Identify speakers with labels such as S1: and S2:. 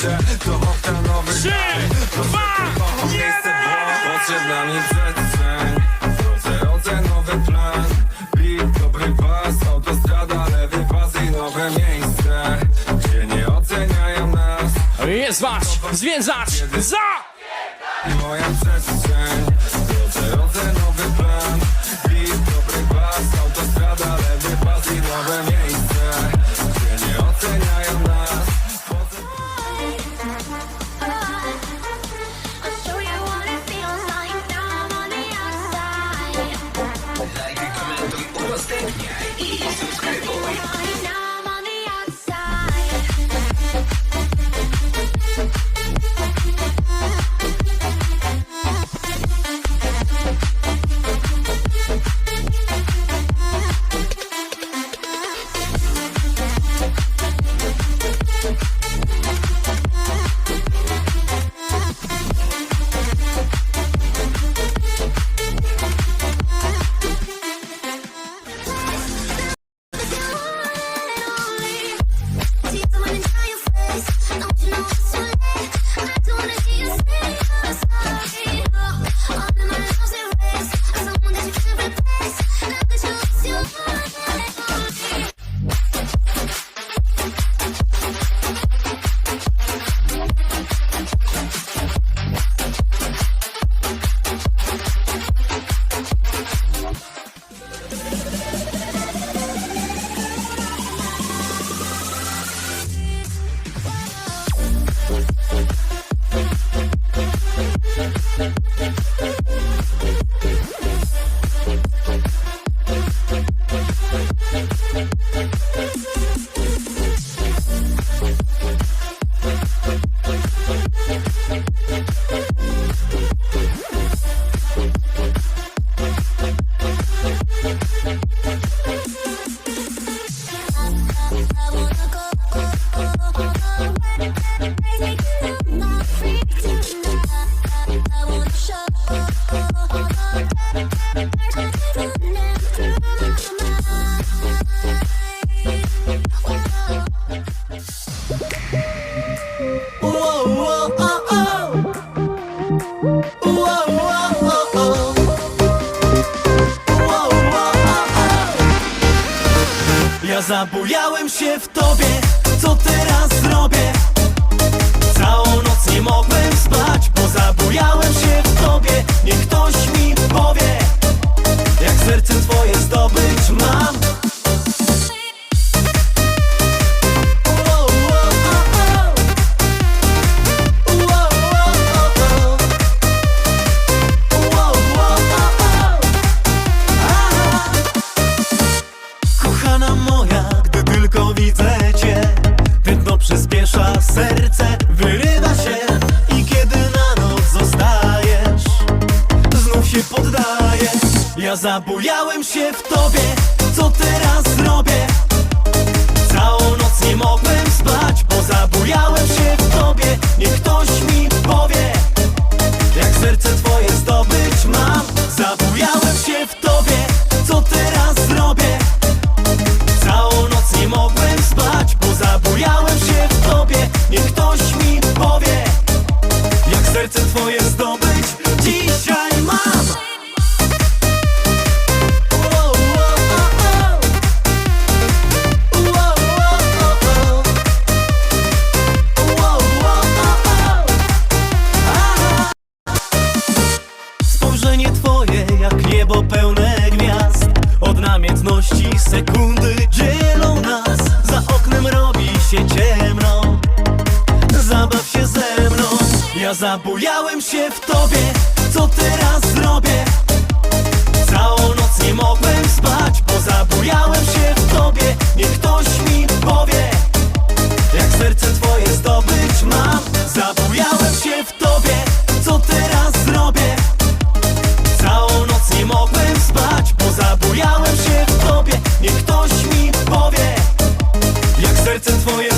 S1: wejście To oktanowy
S2: Trzy, dwa, jeden!
S1: Potrzebna mi przestrzeń. Drodze ocenowy plan. Beat, dobry pas Autostrada, lewy pas i nowe miejsce. Gdzie nie oceniają nas.
S2: Jest wasz związzacz za!
S1: I moja przestrzeń
S3: Ja zabujałem się w tobie, co teraz zrobię? Całą noc nie mogłem spać, Ja zabujałem się w tobie Co teraz zrobię? Całą noc nie mogłem spać Bo zabujałem się w tobie Niech ktoś mi powie jak serce twoje zdobyć mam Zabujałem się w tobie Co teraz zrobię? Całą noc nie mogłem spać Bo zabujałem się w tobie Niech ktoś mi powie Jak serce twoje zdobyć zabujałem się w tobie Co teraz zrobię? Całą noc nie mogłem spać Bo zabujałem się w tobie Niech ktoś mi powie jak serce twoje zdobyć mam Zabujałem się w tobie Co teraz zrobię? Całą noc nie mogłem spać Bo zabujałem się w tobie Niech ktoś mi powie Jak serce twoje